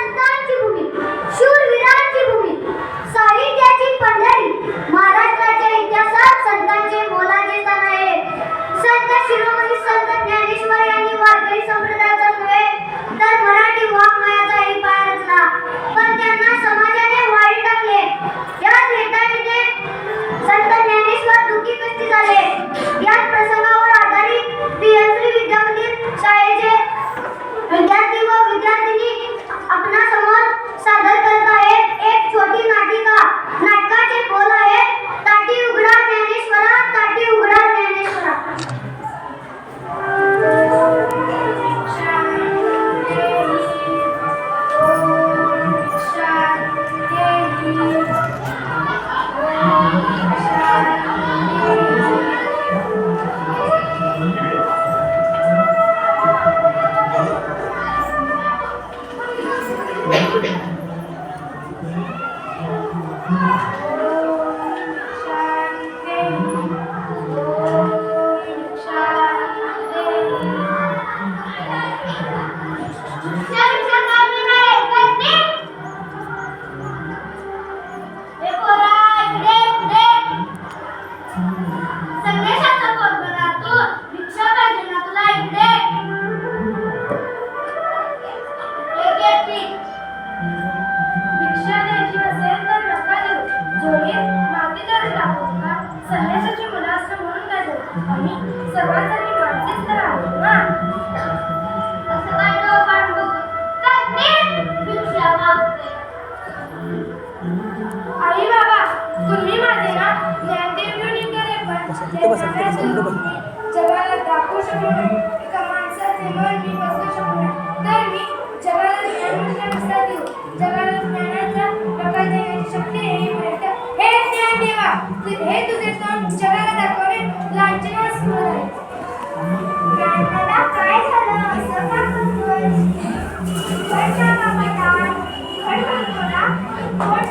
ಅಂತ आम्ही सर्वांसाठी गरजेच तर आहोत ना? तसं काय डोळं पाडून बघू. काय ते भिक्षा मागते आई बाबा तुम्ही माझे ना ज्ञानदेव निंगरे पण जगाला दाखवू शकलो नाही. एका माणसाचे मन मी बसू शकलो नाही. तर मी जगाला ज्ञान हे तुझे तोंड जगाला दाखवणे लांछनास्पद आहे प्रार्थना काय झालं असं का करतोय घडला बाबा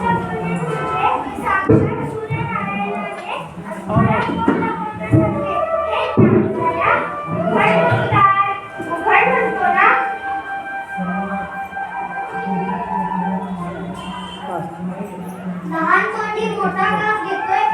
लहान तोंडी मोठा घास घेतो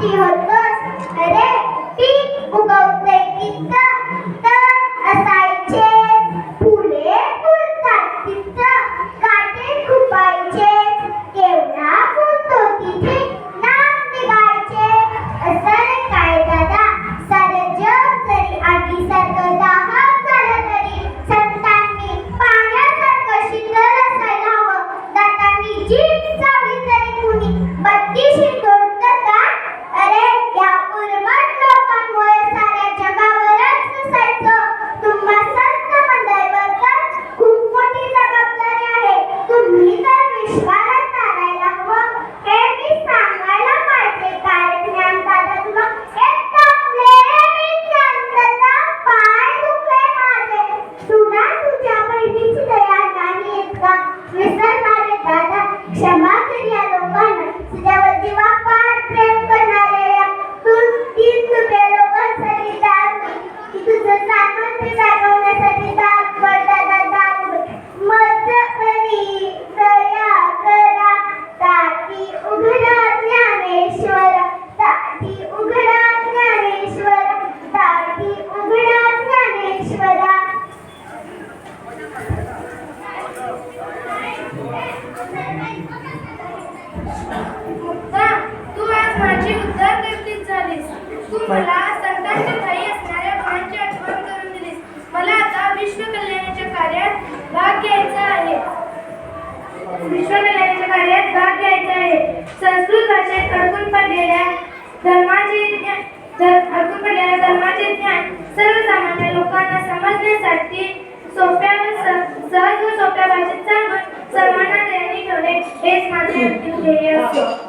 की होतोच अरे पीक उगवतंय कितकं Nuestra मला संतांची ठाई असणाऱ्या गुणांची आठवण करून दिलीस मला आता विश्व कल्याणाच्या कार्यात भाग घ्यायचा आहे. विश्व कल्याणाच्या कार्यात भाग घ्यायचा आहे. संस्कृत भाषेत अडकून पडलेल्या धर्माचे ज्ञान धर- अडकून पडलेल्या धर्माचे ज्ञान सर्वसामान्य लोकांना समजण्यासाठी सोप्या व स- सहज व सोप्या भाषेत सांगून सर्वांना देणे ठेवणे हेच माझे ध्येय असते.